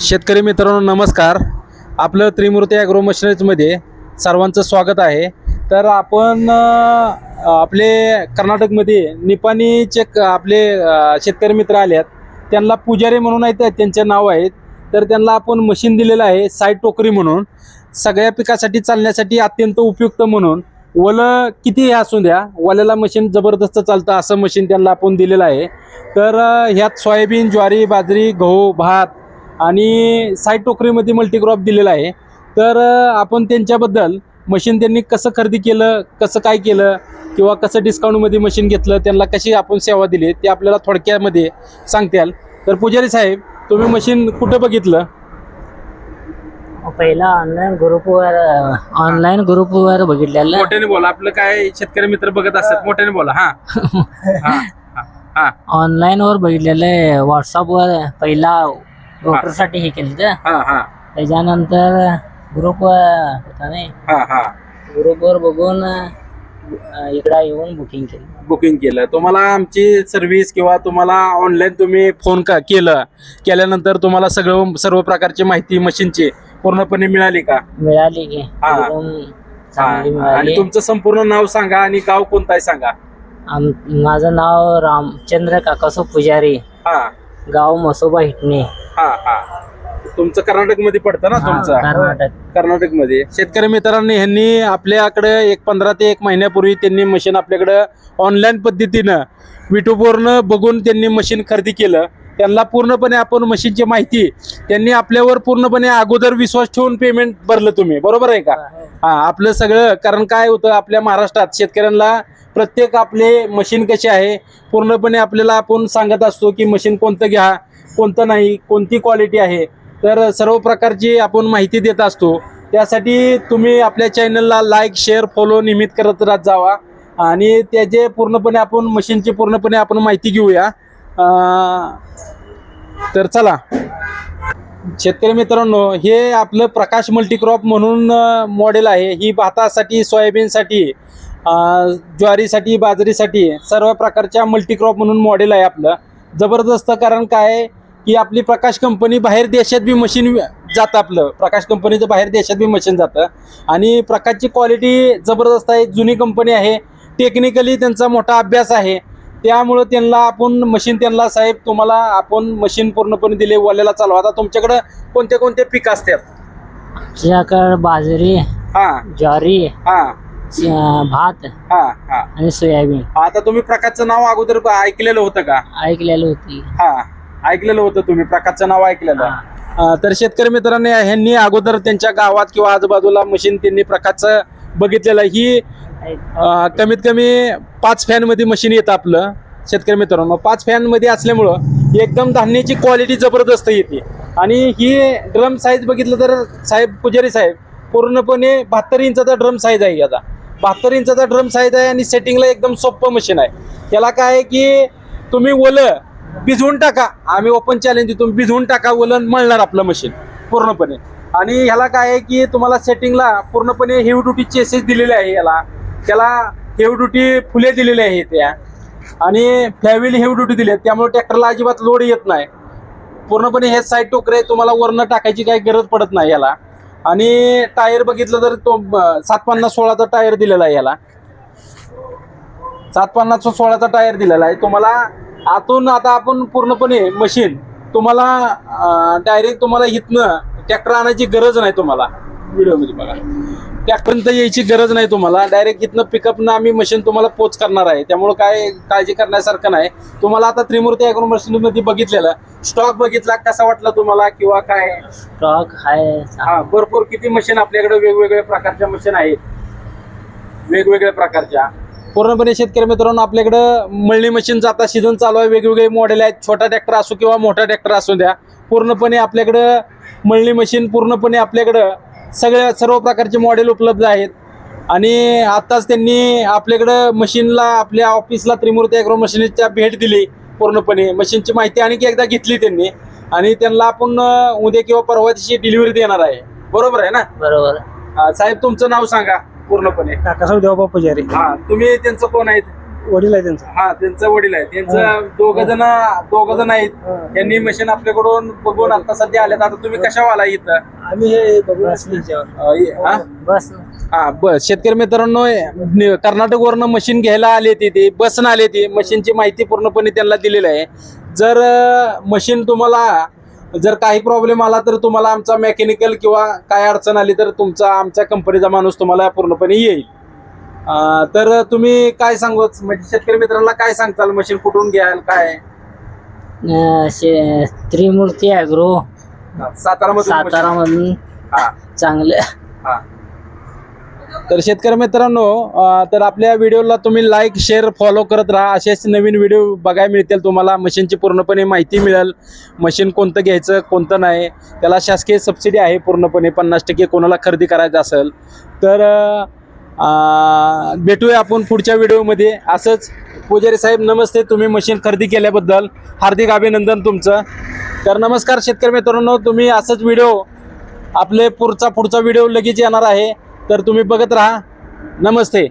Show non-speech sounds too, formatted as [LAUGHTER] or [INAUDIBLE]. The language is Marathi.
शेतकरी मित्रांनो नमस्कार. आपलं त्रिमूर्ती ॲग्रो मशनरीजमध्ये सर्वांचं स्वागत आहे. तर आपण आपले कर्नाटकमध्ये निपाणीचे क- आपले शेतकरी मित्र आले आहेत त्यांना पुजारी म्हणून आहेत त्यांचे नाव आहेत. तर त्यांना आपण मशीन दिलेलं आहे साईड टोकरी म्हणून. सगळ्या पिकासाठी चालण्यासाठी अत्यंत उपयुक्त म्हणून. वलं कितीही असू द्या वल्याला मशीन जबरदस्त चालतं असं मशीन त्यांना आपण दिलेलं आहे. तर ह्यात सोयाबीन ज्वारी बाजरी गहू भात आणि साईड टोकरीमध्ये मल्टीक्रॉप दिलेला आहे. तर आपण त्यांच्याबद्दल मशीन त्यांनी कसं खरेदी केलं कसं काय केलं किंवा कसं डिस्काउंटमध्ये मशीन घेतलं त्यांना कशी आपण सेवा दिली ते आपल्याला थोडक्यामध्ये सांगताल. तर पुजारी साहेब तुम्ही मशीन कुठं बघितलं? पहिला ऑनलाईन ग्रुपवर ऑनलाईन ग्रुपवर बघितलेलं. मोठ्याने बोला आपलं काय शेतकरी मित्र बघत असतात मोठ्याने बोला हा. [LAUGHS] ऑनलाईन वर बघितलेलं व्हॉट्सअपवर पहिला हे. केलं हा हा. त्याच्यानंतर ग्रुपवर होता नाही. ग्रुपवर बघून इकडं येऊन बुकिंग केलं. बुकिंग केलं. तुम्हाला आमची सर्व्हिस किंवा तुम्हाला ऑनलाईन तुम्ही फोन का केलं. केल्यानंतर तुम्हाला सगळं सर्व प्रकारची माहिती मशीनची पूर्णपणे मिळाली का? मिळाली की. हा. एकदम चांगली आणि मिळाली तुमचं संपूर्ण नाव सांगा आणि गाव कोणतं आहे सांगा. आम- माझं नाव रामचंद्र काकासो पुजारी. हा. गाव मसोबा हिटणे. हा हा. तुमचं कर्नाटकमध्ये पडतं ना हा, तुमचं? कर्नाटक. कर्नाटकमध्ये शेतकरी मित्रांनी ह्यांनी आपल्याकडे एक पंधरा ते एक महिन्यापूर्वी त्यांनी मशीन आपल्याकडे ऑनलाईन पद्धतीनं युट्यूबवरनं बघून त्यांनी मशीन खरेदी केलं. त्यांना पूर्णपणे आपण मशीनची माहिती त्यांनी आपल्यावर पूर्णपणे अगोदर विश्वास ठेवून पेमेंट भरलं तुम्ही. बरोबर आहे का? हा आपलं सगळं कारण काय होतं आपल्या महाराष्ट्रात शेतकऱ्यांना प्रत्येक आपले मशीन कशी आहे पूर्णपणे आपल्याला आपण सांगत असतो की मशीन कोणतं घ्या कोणतं नाही कोणती क्वालिटी आहे. तर सर्व प्रकारची आपण माहिती देत असतो. त्यासाठी तुम्ही आपल्या चॅनलला लाईक शेअर फॉलो नियमित करत राहत जावा. आणि त्याचे पूर्णपणे आपण मशीनची पूर्णपणे आपण माहिती घेऊया. तर चला. शेतकरी मित्रांनो हे आपलं प्रकाश मल्टीक्रॉप म्हणून मॉडेल आहे. ही भातासाठी सोयाबीनसाठी. ज्वारीसाठी बाजरीसाठी सर्व प्रकारच्या मल्टीक्रॉप म्हणून मॉडेल आहे आपलं. जबरदस्त कारण काय की आपली प्रकाश कंपनी बाहेर देशात बी मशीन जातं आपलं. प्रकाश कंपनीचं बाहेर देशात बी मशीन जातं. आणि प्रकाशची क्वालिटी जबरदस्त आहे जुनी कंपनी आहे. टेक्निकली त्यांचा मोठा अभ्यास आहे. त्यामुळं त्यांना आपण मशीन त्यांना साहेब तुम्हाला आपण मशीन पूर्णपणे दिले वल्याला चालवा. आता तुमच्याकडं कोणते कोणते पीक असतात? आमच्याकडे बाजरी हा. ज्वारी हा. भात हा हा. आणि सोयाबीन. आता तुम्ही प्रकाशचं नाव अगोदर ऐकलेलं होतं का? ऐकलेली होती. हा ऐकलेलं होतं तुम्ही प्रकाशचं नाव ऐकलेलं. अं, तर शेतकरी मित्रांनी ह्यांनी अगोदर त्यांच्या गावात किंवा आजूबाजूला मशीन त्यांनी प्रकाशचं बघितलेलं आहे. ही अं, कमीत कमी पाच फॅनमध्ये मशीन येतं आपलं शेतकरी मित्रांनो. पाच फॅनमध्ये असल्यामुळं एकदम धान्याची क्वालिटी जबरदस्त येते. आणि ही ड्रम साईज बघितलं तर साहेब पुजारी साहेब पूर्णपणे बहात्तर इंचाचा ड्रम साईज आहे याचा. बहात्तर इंचाचा ड्रम साईज आहे आणि सेटिंगला एकदम सोपं मशीन आहे. त्याला काय आहे की तुम्ही ओलं भिजवून टाका. आम्ही ओपन चॅलेंज देतो भिजवून टाका ओलं मळणार आपलं मशीन पूर्णपणे. आणि ह्याला काय आहे की तुम्हाला सेटिंगला पूर्णपणे हेवी ड्युटी चेसेस दिलेले आहे याला. त्याला हेवी ड्युटी फुले दिलेले आहे त्या. आणि फ्लॅव्हिल हेवी ड्युटी दिली आहे त्यामुळे ट्रॅक्टरला अजिबात लोड येत नाही. पूर्णपणे हे साईड टोकरे तुम्हाला वरनं टाकायची काही गरज पडत नाही याला. आणि टायर बघितलं तर तो सात पन्नास सोळाचा टायर दिलेला आहे याला. सात पन्नास सोळाचा टायर दिलेला आहे. तुम्हाला आतून आता आपण पूर्णपणे मशीन तुम्हाला डायरेक्ट तुम्हाला इथनं ट्रॅक्टर आणायची गरज नाही तुम्हाला. व्हिडिओमध्ये बघा. ट्रॅक्टरपर्यंत यायची गरज नाही तुम्हाला. डायरेक्ट इथनं पिकअपनं आम्ही मशीन तुम्हाला पोच करणार आहे. त्यामुळे काय काळजी करण्यासारखं नाही. तुम्हाला आता त्रिमूर्ती अॅग्रो मशीनमध्ये बघितलेलं. स्टॉक बघितला कसा वाटला तुम्हाला किंवा काय? स्टॉक आहे हा भरपूर किती मशीन आपल्याकडे वेगवेगळ्या प्रकारच्या मशीन आहेत. वेगवेगळ्या प्रकारच्या. पूर्णपणे शेतकरी मित्रांनो आपल्याकडं मळणी मशीन आता सीझन चालू आहे. वेगवेगळे मॉडेल आहेत. छोटा ट्रॅक्टर असो किंवा मोठा ट्रॅक्टर असू द्या. पूर्णपणे आपल्याकडं मळणी मशीन पूर्णपणे आपल्याकडं सगळ्या सर्व प्रकारचे मॉडेल उपलब्ध आहेत. आणि आत्ताच त्यांनी आपल्याकडं मशीनला आपल्या ऑफिसला त्रिमूर्ती अॅग्रो मशीनच्या भेट दिली पूर्णपणे. मशीनची माहिती आणखी एकदा घेतली त्यांनी. आणि त्यांना आपण उद्या किंवा परवा दिवशी डिलिव्हरी देणार आहे. बरोबर आहे ना? बरोबर. साहेब तुमचं नाव सांगा पूर्णपणे. काकासाहेब देवबा पुजारी. हा तुम्ही त्यांचं कोण आहेत वडील आहे त्यांचा. हा त्यांचं वडील आहे त्यांचं दोघ जण दोघ जण आहेत. त्यांनी मशीन आपल्याकडून बघून आता सध्या आल्यात. आता तुम्ही कशावर आला इथं? आम्ही हे बघून हा? बस. हा बस. शेतकरी मित्रांनो कर्नाटक वरनं मशीन घ्यायला आली ती ती. बसनं आली ती मशीनची माहिती पूर्णपणे त्यांना दिलेली आहे. जर मशीन तुम्हाला जर काही प्रॉब्लेम आला तर तुम्हाला आमचा मेकॅनिकल किंवा काय अडचण आली तर तुमचा आमच्या कंपनीचा माणूस तुम्हाला पूर्णपणे येईल. तर तुम्ही काय सांगू? म्हणजे शेतकरी मित्रांना काय सांगताल? मशीन कुठून घ्याल? काय? अं, शे- त्रिमूर्ती अॅग्रो सातारा सातारा मधून हा. चांगलं. हा. तर शेतकरी मित्रांनो अं, तर आपल्या व्हिडिओला तुम्ही लाईक शेअर फॉलो करत राहा. असेच नवीन व्हिडिओ बघायला मिळतील तुम्हाला. मशीनची पूर्णपणे माहिती मिळेल. मशीन कोणतं घ्यायचं कोणतं नाही. त्याला शासकीय सबसिडी आहे पूर्णपणे. पन्नास टक्के कोणाला खरेदी करायचं असेल. तर अं, भेटूया आपण पुढच्या व्हिडिओमध्ये. असंच पुजारी साहेब नमस्ते. तुम्ही मशीन खरेदी केल्याबद्दल हार्दिक अभिनंदन तुमचं. तर नमस्कार शेतकरी मित्रांनो तुम्ही असंच व्हिडिओ आपले पुढचा पुढचा व्हिडिओ लगेच येणार आहे. तर तुम्ही बघत राहा. नमस्ते.